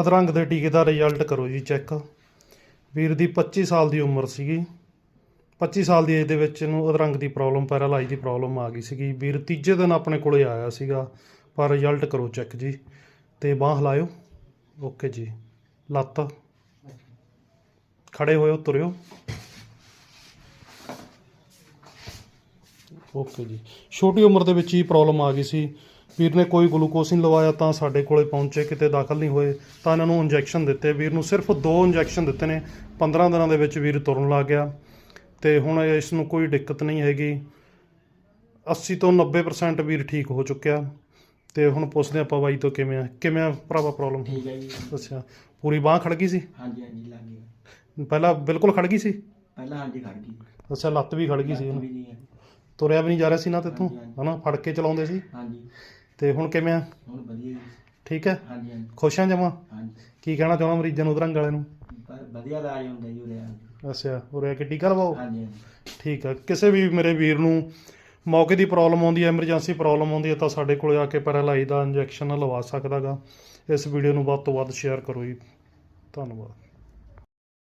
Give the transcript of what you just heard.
ਅਧਰੰਗ ਦੇ ਟੀਕੇ ਦਾ ਰਿਜ਼ਲਟ ਕਰੋ ਜੀ ਚੈੱਕ। ਵੀਰ ਦੀ 25 ਸਾਲ ਦੀ ਉਮਰ ਸੀਗੀ। 25 ਸਾਲ ਦੀ ਏਜ ਦੇ ਵਿੱਚ ਇਹਨੂੰ ਅਧਰੰਗ ਦੀ ਪ੍ਰੋਬਲਮ ਪੈਰਾਲਾਈਜ਼ ਦੀ ਪ੍ਰੋਬਲਮ ਆ ਗਈ ਸੀਗੀ। ਵੀਰ ਤੀਜੇ ਦਿਨ ਆਪਣੇ ਕੋਲੇ ਆਇਆ ਸੀਗਾ, ਪਰ ਰਿਜ਼ਲਟ ਕਰੋ ਚੈੱਕ ਜੀ। ਤੇ ਬਾਹ ਹਲਾਇਓ। ਓਕੇ ਜੀ। ਲੱਤ। ਖੜੇ ਹੋਇਓ, ਤੁਰਿਓ। ਓਕੇ ਜੀ। ਛੋਟੀ ਉਮਰ ਦੇ ਵਿੱਚ ਹੀ ਪ੍ਰੋਬਲਮ ਆ ਗਈ ਸੀ। ਵੀਰ ਨੇ ਕੋਈ ਗਲੂਕੋਸ ਨਹੀਂ ਲਵਾਇਆ ਤਾਂ ਸਾਡੇ ਕੋਲੇ ਪਹੁੰਚੇ ਕਿਤੇ ਦਾਖਲ ਨਹੀਂ ਹੋਏ ਤਾਂ ਇਹਨਾਂ ਨੂੰ ਇੰਜੈਕਸ਼ਨ ਦਿੱਤੇ। ਵੀਰ ਨੂੰ ਸਿਰਫ ਦੋ ਇੰਜੈਕਸ਼ਨ ਦਿੱਤੇ ਨੇ 15 ਦਿਨਾਂ ਦੇ ਵਿੱਚ ਵੀਰ ਤੁਰਨ ਲੱਗ ਗਿਆ। ਤੇ ਹੁਣ ਇਸ ਨੂੰ ਕੋਈ ਦਿੱਕਤ ਨਹੀਂ ਹੈਗੀ। 80 ਤੋਂ 90% ਵੀਰ ਠੀਕ ਹੋ ਚੁੱਕਿਆ। ਤੇ ਹੁਣ ਪੁੱਛਦੇ ਆਪਾਂ ਬਾਈ ਤੋਂ ਕਿਵੇਂ ਆ ਕਿਵੇਂ ਆ ਭਰਾਵਾ ਪ੍ਰੋਬਲਮ ਠੀਕ ਹੈ ਜੀ। ਅੱਛਾ ਪੂਰੀ ਬਾਹ ਖੜ ਗਈ ਸੀ? ਹਾਂਜੀ ਹਾਂਜੀ ਲੱਗ ਗਿਆ ਪਹਿਲਾਂ ਬਿਲਕੁਲ ਖੜ ਗਈ ਸੀ? ਪਹਿਲਾਂ ਹਾਂਜੀ ਖੜ ਗਈ। ਅੱਛਾ ਲੱਤ ਵੀ ਖੜ ਗਈ ਸੀ ਤੁਰਿਆ ਵੀ ਨਹੀਂ ਜਾ ਰਿਹਾ ਸੀ ਨਾ ਤੇਥੋਂ। ਹਨਾ? ਫੜ ਕੇ ਚਲਾਉਂਦੇ ਸੀ? ਹਾਂਜੀ। ਤੇ ਹੁਣ ਕਿਵੇਂ ਆ? ਹੁਣ ਵਧੀਆ ਜੀ। ਠੀਕ ਹੈ ਹਾਂਜੀ ਹਾਂਜੀ। ਖੁਸ਼ ਆ ਜਮਾ? ਹਾਂਜੀ। ਕੀ ਕਹਿਣਾ ਚਾਹੁੰਦਾ ਮਰੀਜ਼ਾਂ ਨੂੰ ਉਧਰੰਗ ਵਾਲੇ ਨੂੰ? ਪਰ ਵਧੀਆ ਇਲਾਜ ਹੁੰਦਾ ਜੀ ਉਰੇ ਆ ਕੇ। ਅੱਛਾ ਉਰੇ ਕਿ ਟੀਕਾ ਲਵਾਓ? ਹਾਂਜੀ ਹਾਂਜੀ। ਠੀਕ ਆ। ਕਿਸੇ ਵੀ ਮੇਰੇ ਵੀਰ ਨੂੰ ਮੌਕੇ ਦੀ ਪ੍ਰੋਬਲਮ ਆਉਂਦੀ ਹੈ ਐਮਰਜੈਂਸੀ ਪ੍ਰੋਬਲਮ ਆਉਂਦੀ ਹੈ ਤਾਂ ਸਾਡੇ ਕੋਲੇ ਆ ਕੇ ਪੈਰਾਲਾਈਜ਼ ਦਾ ਇੰਜੈਕਸ਼ਨ ਲਵਾ ਸਕਦਾਗਾ ਇਸ ਵੀਡੀਓ ਨੂੰ ਵੱਧ ਤੋਂ ਵੱਧ ਸ਼ੇਅਰ ਕਰੋ ਜੀ। ਧੰਨਵਾਦ।